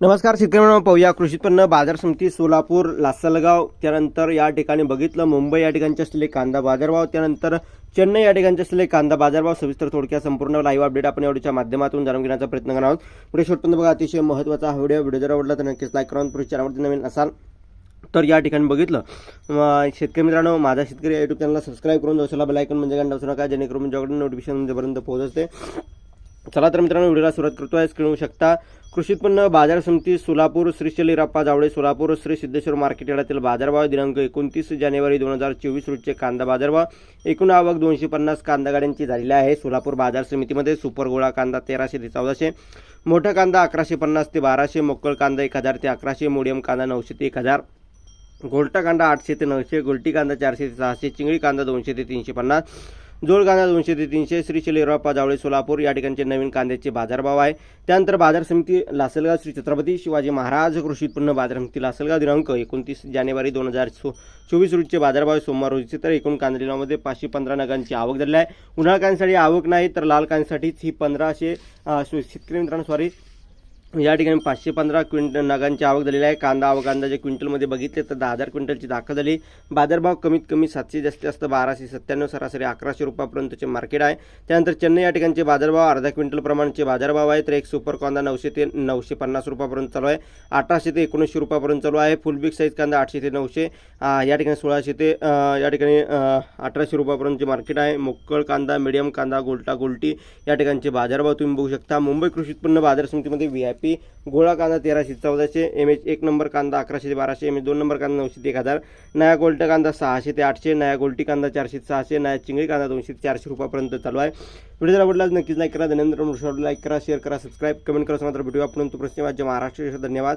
नमस्कार शेतकरी मित्रांनो पाहूया कृषी उत्पन्न बाजार समिती सोलापूर लासलगाव. त्यानंतर या ठिकाणी बघितलं मुंबई या ठिकाणचे असलेले कांदा बाजारभाव. त्यानंतर चेन्नई या ठिकाणचे असलेले कांदा बाजारभाव. सविस्तर थोडक्यात संपूर्ण लाईव्ह अपडेट आपण एवढीच्या माध्यमातून जाणून घेण्याचा प्रयत्न करणार आहोत. पुढे शेवटपर्यंत बघा अतिशय महत्त्वाचा हा व्हिडिओ. व्हिडिओ जर आवडला तर नक्कीच लाईक करून पुढे चॅनलवरती नवीन असाल तर या ठिकाणी बघितलं शेतकरी मित्रांनो माझा शेतकरी युट्यूब चॅनलला सबस्क्राईब करून जाऊ बेलायकन म्हणजे काय नका जेणेकरून जेवढे नोटिफिकेशन पोहोचते चला तर मित्रांनो व्हिडिओला सुरुवात करतोय. स्क्रीन होऊ शकता कृषी उत्पन्न बाजार समिती सोलापूर श्री शलीराप्पा जावळे सोलापूर श्री सिद्धेश्वर मार्केट यार्डातील बाजारभाव दिनांक एकोणतीस जानेवारी दोन हजार चोवीस रोजचे कांदा बाजारभाव एकूण आवक दोनशे पन्नास कांदा गाड्यांची झालेली आहे. सोलापूर बाजार समितीमध्ये सुपर गोळा कांदा तेराशे ते चौदाशे मोठा कांदा अकराशे पन्नास ते बाराशे मोकळ कांदा एक हजार ते अकराशे मोडियम कांदा नऊशे ते एक हजार गोलटा कांदा आठशे ते नऊशे गोलटी कांदा चारशे ते सहाशे चिंगळी कांदा दोनशे ते तीनशे पन्नास जोड दोनशे ते तीनशे श्री शलीराप्पा जावळे सोलापूर या ठिकाणचे नवीन कांद्याचे बाजारभाव आहे. त्यानंतर बाजार समिती लासलगाव श्री छत्रपती शिवाजी महाराज कृषी उत्पन्न बाजार समिती लासलगाव दिनांक एकोणतीस जानेवारी दोन हजार सो चोवीस रोजचे बाजारभाव सोमवार रोजीचे तर एकूण कांदा पाचशे पंधरा नगांची आवक झाली आहे. उन्हाळ कांद्यासाठी आवक नाही तर लाल कांद्यासाठीच ही पंधराशे शेतकरी मित्रांनो सॉरी या ठिकाणी पाचशे पंधरा क्विंटल नगांची आवक झालेली आहे. कांदा आवक अंदाजे क्विंटलमध्ये बघितले तर दहा हजार क्विंटलची दाखल झाली. बाजारभाव कमीत कमी सातशे जास्तीत जास्त बाराशे सत्त्याण्णव सरासरी अकराशे रुपयापर्यंतचे मार्केट आहे. त्यानंतर चेन्नई या ठिकाणचे बाजारभाव अर्धा क्विंटल प्रमाणचे बाजारभाव आहे तर एक सुपर कांदा नऊशे ते नऊशे पन्नास रुपयापर्यंत चालू आहे. अठराशे ते एकोणीसशे रुपयापर्यंत चालू आहे. फुल बिग साईज कांदा आठशे ते नऊशे या ठिकाणी सोळाशे ते या ठिकाणी अठराशे रुपयापर्यंतचे मार्केट आहे. मोकळ कांदा मिडियम कांदा गोलटा गोलटी या ठिकाणचे बाजारभाव तुम्ही बघू शकता. मुंबई कृषी उत्पन्न बाजार समितीमध्ये व्ही आय पी गोळा कांदा तेराशे चौदाशे एम एच एक नंबर कांदा अकराशे ते बाराशे एम एच दोन नंबर कांदा नऊशे ते एक हजार नया गोल्टा कांदा सहाशे ते आठशे नया गोल्टी कांदा चारशे ते सहाशे नया चिंगळी कांदा दोनशे ते चारशे रुपयापर्यंत चालू आहे. व्हिडिओ जर आवडला नक्कीच लाईक करा धन्यवाद लाईक करा शेअर करा सबस्क्राईब कमेंट करा मात्र भेटूया आपण तो प्रश्न महाराष्ट्र धन्यवाद.